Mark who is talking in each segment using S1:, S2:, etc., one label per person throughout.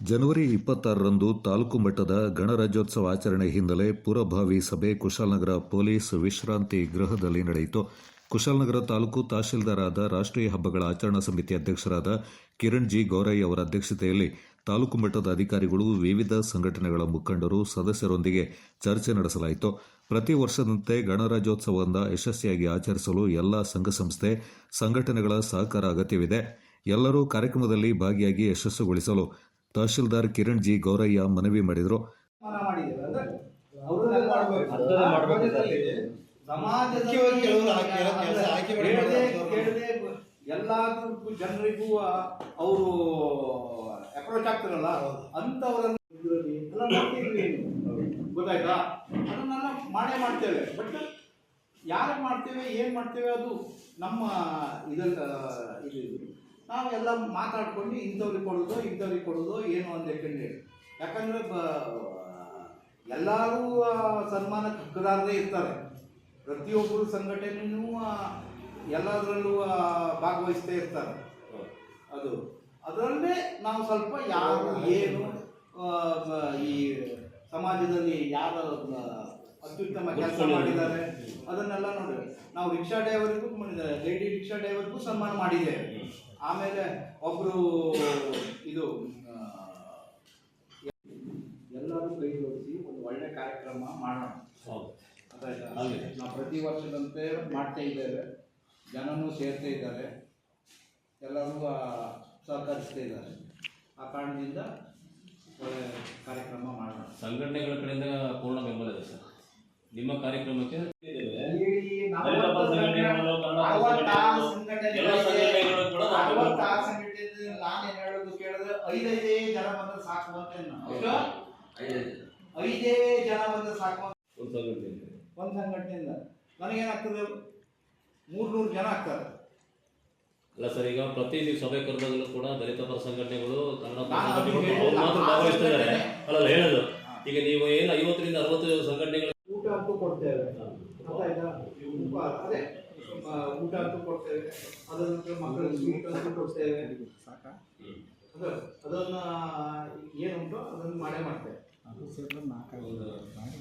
S1: ಜನವರಿ ಇಪ್ಪತ್ತಾರರಂದು ತಾಲೂಕು ಮಟ್ಟದ ಗಣರಾಜ್ಯೋತ್ಸವ ಆಚರಣೆ ಹಿನ್ನೆಲೆ ಪುರಭಾವಿ ಸಭೆ ಕುಶಾಲನಗರ ಪೊಲೀಸ್ ವಿಶ್ರಾಂತಿ ಗೃಹದಲ್ಲಿ ನಡೆಯಿತು. ಕುಶಾಲನಗರ ತಾಲೂಕು ತಹಶೀಲ್ದಾರಾದ ರಾಷ್ಟ್ರೀಯ ಹಬ್ಬಗಳ ಆಚರಣಾ ಸಮಿತಿ ಅಧ್ಯಕ್ಷರಾದ ಕಿರಣ್ ಜಿ ಗೌರಯ್ಯ ಅವರ ಅಧ್ಯಕ್ಷತೆಯಲ್ಲಿ ತಾಲೂಕು ಮಟ್ಟದ ಅಧಿಕಾರಿಗಳು ವಿವಿಧ ಸಂಘಟನೆಗಳ ಮುಖಂಡರು ಸದಸ್ಯರೊಂದಿಗೆ ಚರ್ಚೆ ನಡೆಸಲಾಯಿತು. ಪ್ರತಿ ವರ್ಷದಂತೆ ಗಣರಾಜ್ಯೋತ್ಸವವನ್ನು ಯಶಸ್ವಿಯಾಗಿ ಆಚರಿಸಲು ಎಲ್ಲ ಸಂಘ ಸಂಸ್ಥೆ, ಸಂಘಟನೆಗಳ ಸಹಕಾರ ಅಗತ್ಯವಿದೆ. ಎಲ್ಲರೂ ಕಾರ್ಯಕ್ರಮದಲ್ಲಿ ಭಾಗಿಯಾಗಿ ಯಶಸ್ಸುಗೊಳಿಸಲು ತಹಶೀಲ್ದಾರ್ ಕಿರಣ್ ಜಿ ಗೌರಯ್ಯ ಮನವಿ ಮಾಡಿದರು.
S2: ಅದನ್ನ
S3: ಎಲ್ಲಾದ್ರೂ ಜನರಿಗೂ ಅವರು ಅಪ್ರೋಚ್ ಆಗ್ತಾರಲ್ಲ ಅಂತವರನ್ನ ಗೊತ್ತಾಯ್ತಾ ಅದನ್ನೆಲ್ಲ ಮಾಡೇ ಮಾಡ್ತೇವೆ ಬಟ್ ಯಾರಿಗೆ ಮಾಡ್ತೇವೆ, ಏನು ಮಾಡ್ತೇವೆ ಅದು ನಮ್ಮ ಇದಲ್ಲ ಇದು ನಾವೆಲ್ಲ ಮಾತಾಡ್ಕೊಂಡು ಇಂಥವ್ರಿಗೆ ಕೊಡೋದು ಇಂಥವ್ರಿಗೆ ಕೊಡೋದು ಏನು ಅಂತ ಹೇಳಿ ಯಾಕಂದ್ರೆ ಬ ಎಲ್ಲರೂ ಸನ್ಮಾನಕ್ಕೆ ಹಕ್ಕದಾರರೇ ಇರ್ತಾರೆ. ಪ್ರತಿಯೊಬ್ಬರು ಸಂಘಟನೆಯೂ ಎಲ್ಲದರಲ್ಲೂ ಭಾಗವಹಿಸ್ತೇ ಇರ್ತಾರೆ. ಅದು. ಅದರಲ್ಲೇ ನಾವು ಸ್ವಲ್ಪ ಯಾರು ಏನು ಈ ಸಮಾಜದಲ್ಲಿ ಯಾರ ಅತ್ಯುತ್ತಮ ಕೆಲಸ ಮಾಡಿದ್ದಾರೆ ಅದನ್ನೆಲ್ಲ ನೋಡಿ. ನಾವು ರಿಕ್ಷಾ ಡ್ರೈವರ್ಗೂ ಲೇಡಿ ರಿಕ್ಷಾ ಡ್ರೈವರ್ಗೂ ಸನ್ಮಾನ ಮಾಡಿದ್ದೇವೆ. ಆಮೇಲೆ ಒಬ್ರು ಇದು ಎಲ್ಲರೂ ಕೈ ಜೋಡಿಸಿ ಒಂದು ಒಳ್ಳೆ ಕಾರ್ಯಕ್ರಮ ಮಾಡೋಣ. ನಾವು ಪ್ರತಿ ವರ್ಷದಂತೆ ಮಾಡ್ತಾ ಇದ್ದೇವೆ. ಜನನೂ ಸೇರ್ತಾ ಇದ್ದಾರೆ. ಎಲ್ಲರೂ ಸಹಕರಿಸ್ತಾ ಇದ್ದಾರೆ. ಆ ಕಾರಣದಿಂದ ಒಳ್ಳೆ ಕಾರ್ಯಕ್ರಮ ಮಾಡೋಣ.
S4: ಸಂಘಟನೆಗಳ ಕಡೆಯಿಂದ ಪೂರ್ಣ ಬೆಂಬಲ ಇದೆ ಸರ್. ನಿಮ್ಮ ಕಾರ್ಯಕ್ರಮಕ್ಕೆ
S3: ಐದೈದೇ ಜನ ಬಂದ್ರೆ ಸಾಕು ಅಂತ? ಐದೇ ಜನ. ಬಂದ್ರೆ ಸಾಕು ಅಂತ.
S4: ಒಂದು ಸಂಘಟನೆ ಇದೆ.
S3: ಒಂದು ಸಂಘಟನೆಯಿಂದ. ನನಗೇನಾಗ್ತದೆ ಮೂರ್ನೂರು ಜನ ಆಗ್ತಾರೆ.
S4: ಅಲ್ಲ ಸರ್ ಈಗ ಪ್ರತಿ ನೀವು ಸಭೆ ಕರೆದಾಗಲೂ ಕೂಡ ದಲಿತ ಪರ ಸಂಘಟನೆಗಳು ಕನ್ನಡ ಪರ
S3: ನಾನು
S4: ಸಂಘಟನೆಗಳು ಅವ್ರು ಮಾತ್ರ
S3: ಆ
S4: ಭಾಗವಹಿಸ್ತಿದ್ದಾರೆ.
S3: ಸಂಘಟನೆ.
S4: ಅಲ್ಲ ಹೇಳೋದು. ಈಗ ನೀವು ಏನು ಐವತ್ತರಿಂದ ಅರವತ್ತು ಸಂಘಟನೆಗಳು
S3: ಊಟ ಅಂತೂ ಕೊಡ್ತೇವೆ. ಊಟ ಅದೇ ಆ, ಊಟ ಅಂತೂ ಕೊಡ್ತೇವೆ. ಅದರ ನಂತರ ಮಕ್ಕಳಿಗೆ ಸ್ವೀಟ್ ಅಂತೂ ಕೊಡ್ತೇವೆ. ಅದು ಅದನ್ನ ಏನುಂಟು ಅದನ್ನು ಮಾಡೇ ಮಾಡ್ತೇವೆ.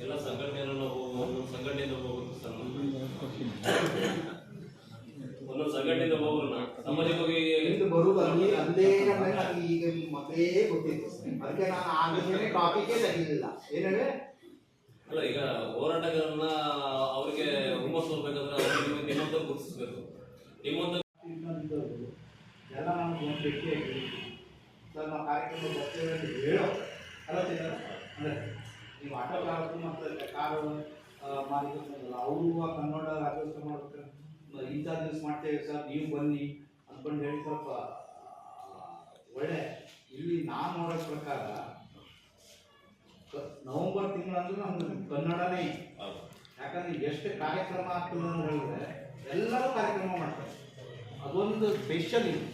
S4: ಎಲ್ಲ ಸಂಘಟನೆಗಳನ್ನು ಒಂದೊಂದು ಸಂಘಟನೆಯಿಂದ ಹೋಗೋದು ಸರ್. ಒಂದೊಂದು ಸಂಘಟನೆಯಿಂದ ಹೋಗೋಣ ಸಾಮಾಜಿಕವಾಗಿ
S3: ಇದು ಬರುವುದು ಅಲ್ಲಿ ಅಲ್ಲೇ ಅಂದ್ರೆ ನನಗೆ ಈಗ ಮೊದಲೇ ಗೊತ್ತಿತ್ತು ಅದಕ್ಕೆ ನಾನು ಆಗಲೇ ಟಾಪಿಕೇ ತೆಗಿಲಿಲ್ಲ ಏನು ಹೇಳಿ
S4: ಅಲ್ಲ ಈಗ ಹೋರಾಟಗಾರನ್ನ ಅವರಿಗೆ ಹುಮ್ಮಸ್ಸು ಬರ್ಬೇಕಾದ್ರೆ ಅವ್ರಿಗೆ ನೀವು ನಿಮ್ಮಂತ ಗುರುತಿಸ್ಬೇಕು. ನಿಮ್ಮಂತ
S3: ಇನ್ನೊಂದು ಎಲ್ಲ ನಾವು ಒಂದು ಭೇಟಿ ಸರ್ ನಾವು ಕಾರ್ಯಕ್ರಮ ಬರ್ತೇವೆ ಅಂತ ಹೇಳೋ ಅಲ್ಲ ಅಂದರೆ ನೀವು ಆಟೋ ಚಾಲಕರು ಮತ್ತು ಕಾರು ಮಾಲೀಕರಲ್ಲ ಅವರು ಆ ಕನ್ನಡ ರಾಜ್ಯೋತ್ಸವ ಮಾಡೋಕ್ಕೆ ಇಂಥ ದಿವಸ ಮಾಡ್ತೇವೆ ಸರ್ ನೀವು ಬನ್ನಿ ಅಂದ್ಕೊಂಡು ಹೇಳಿ ಸ್ವಲ್ಪ ಒಳ್ಳೆ ಇಲ್ಲಿ ನಾನು ನೋಡೋ ಪ್ರಕಾರ ನವೆಂಬರ್ ತಿಂಗಳಂದ್ರೆ ನಮ್ಗೆ ಕನ್ನಡನೇ ಯಾಕಂದ್ರೆ ಎಷ್ಟು ಕಾರ್ಯಕ್ರಮ ಆಗ್ತದೆ ಅಂತ ಹೇಳಿದ್ರೆ ಎಲ್ಲರೂ ಕಾರ್ಯಕ್ರಮ ಮಾಡ್ತಾರೆ. ಅದೊಂದು ಸ್ಪೆಷಲ್ ಇದು.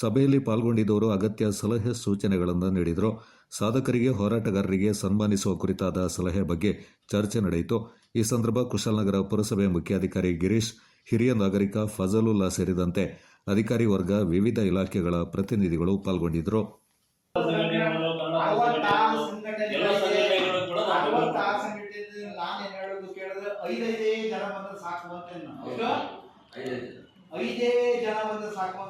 S1: ಸಭೆಯಲ್ಲಿ ಪಾಲ್ಗೊಂಡಿದ್ದವರು ಅಗತ್ಯ ಸಲಹೆ ಸೂಚನೆಗಳನ್ನು ನೀಡಿದರು. ಸಾಧಕರಿಗೆ ಹೋರಾಟಗಾರರಿಗೆ ಸನ್ಮಾನಿಸುವ ಕುರಿತಾದ ಸಲಹೆ ಬಗ್ಗೆ ಚರ್ಚೆ ನಡೆಯಿತು. ಈ ಸಂದರ್ಭ ಕುಶಾಲನಗರ ಪುರಸಭೆ ಮುಖ್ಯಾಧಿಕಾರಿ ಗಿರೀಶ್ ಹಿರಿಯ ನಾಗರಿಕ ಫಜಲುಲ್ಲಾ ಸೇರಿದಂತೆ ಅಧಿಕಾರಿ ವರ್ಗ ವಿವಿಧ ಇಲಾಖೆಗಳ ಪ್ರತಿನಿಧಿಗಳು ಪಾಲ್ಗೊಂಡಿದ್ದರು
S3: ಜನ ಬಂದ್ರೆ ಸಾಕು ಅಂತ